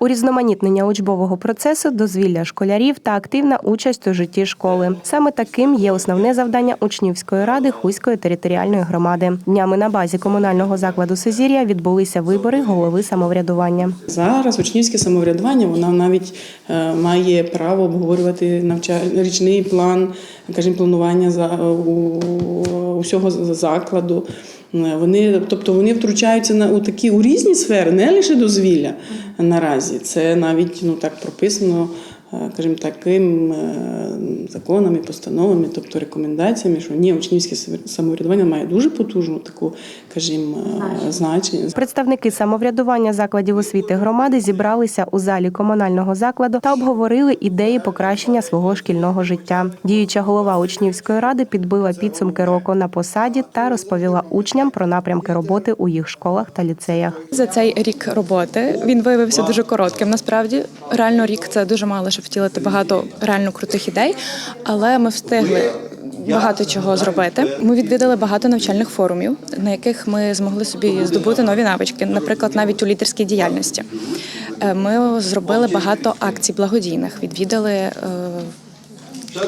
Урізноманітнення учбового процесу, дозвілля школярів та активна участь у житті школи. Саме таким є основне завдання учнівської ради Хуської територіальної громади. Днями на базі комунального закладу Сезір'я відбулися вибори голови самоврядування. Зараз учнівське самоврядування воно навіть е, має право обговорювати навчальний річний план, кажімо, планування за усього закладу. Е, Вони, тобто вони втручаються на у такі у різні сфери, не лише дозвілля наразі. Це навіть ну так прописано, е, кажімо, таким е, законами, постановами, тобто рекомендаціями, що ні, учнівське самоврядування має дуже потужну таку, кажімо, е, значення. Представники самоврядування закладів освіти громади зібралися у залі комунального закладу та обговорили ідеї покращення свого шкільного життя. Діюча голова учнівської ради підбила підсумки року на посаді та розповіла учням про напрямки роботи у їх школах та ліцеях. За цей рік роботи він виявився дуже коротким. Насправді, реально рік це дуже мало, щоб втілити багато реально крутих ідей, але ми встигли. Багато чого зробити. Ми відвідали багато навчальних форумів, на яких ми змогли собі здобути нові навички, наприклад, навіть у лідерській діяльності. Е, Ми зробили багато акцій благодійних, відвідали е,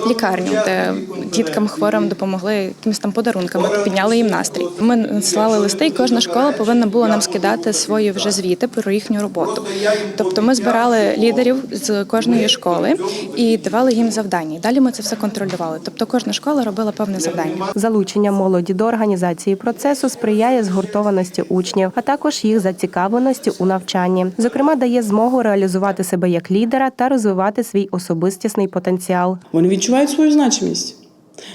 лікарню, де діткам хворим допомогли якимись там подарунками, підняли їм настрій. Ми надсилали листи, і кожна школа повинна була нам скидати свої вже звіти про їхню роботу. Тобто ми збирали лідерів з кожної школи і давали їм завдання. Далі ми це все контролювали. Тобто кожна школа робила певне завдання. Залучення молоді до організації процесу сприяє згуртованості учнів, а також їх зацікавленості у навчанні. Зокрема, дає змогу реалізувати себе як лідера та розвивати свій особистісний потенціал. Відчувають свою значимість.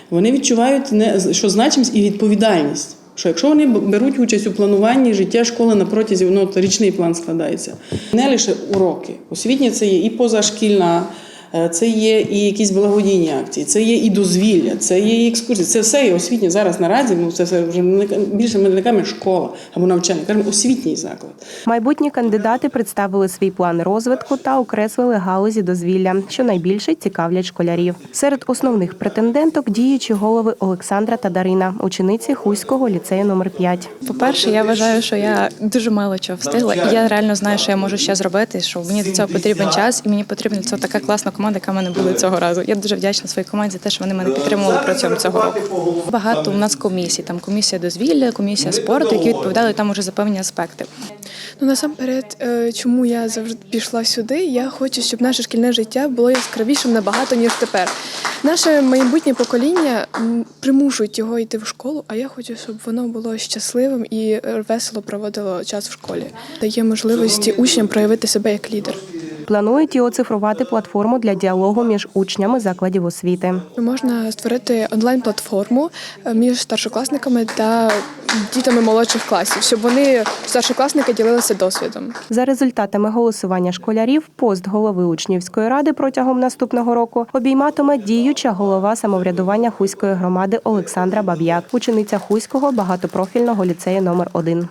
Вони відчувають не що значимість і відповідальність. Що якщо вони беруть участь у плануванні життя школи на протязі, ну, річний план складається. Не лише уроки. Освітня це є і позашкільна, це є і якісь благодійні акції, це є і дозвілля, це є і екскурсії. Це все є освітнє зараз наразі. Ну це все вже не- більше ми не кажемо школа або навчання, кажемо освітній заклад. Майбутні кандидати представили свій план розвитку та окреслили галузі дозвілля, що найбільше цікавлять школярів. Серед основних претенденток діючі голови Олександра та Дарина, учениці Хуського ліцею номер 5 По-перше, я вважаю, що я дуже мало чого встигла, і я реально знаю, що я можу ще зробити. Що мені до цього потрібен час, і мені потрібна ця така класна команда, яка в мене була цього разу. Я дуже вдячна своїй команді за те, що вони мене підтримували протягом цього року. Багато у нас комісій. Там комісія дозвілля, комісія спорту, які відповідали там уже за певні аспекти. Ну насамперед, е, чому я завжди пішла сюди? Я хочу, щоб наше шкільне життя було яскравішим набагато ніж тепер. Наше майбутнє покоління примушують його йти в школу, а я хочу, щоб воно було щасливим і е, весело проводило час в школі. Дає можливості учням проявити себе як лідер. Планують і оцифрувати платформу для діалогу між учнями закладів освіти. Можна створити онлайн-платформу е, між старшокласниками та дітями молодших класів, щоб вони старшокласники ділилися досвідом. За результатами голосування школярів, пост голови учнівської ради протягом наступного року обійматиме діюча голова самоврядування Хуської громади Олександра Баб'як, учениця Хуського багатопрофільного ліцею номер 1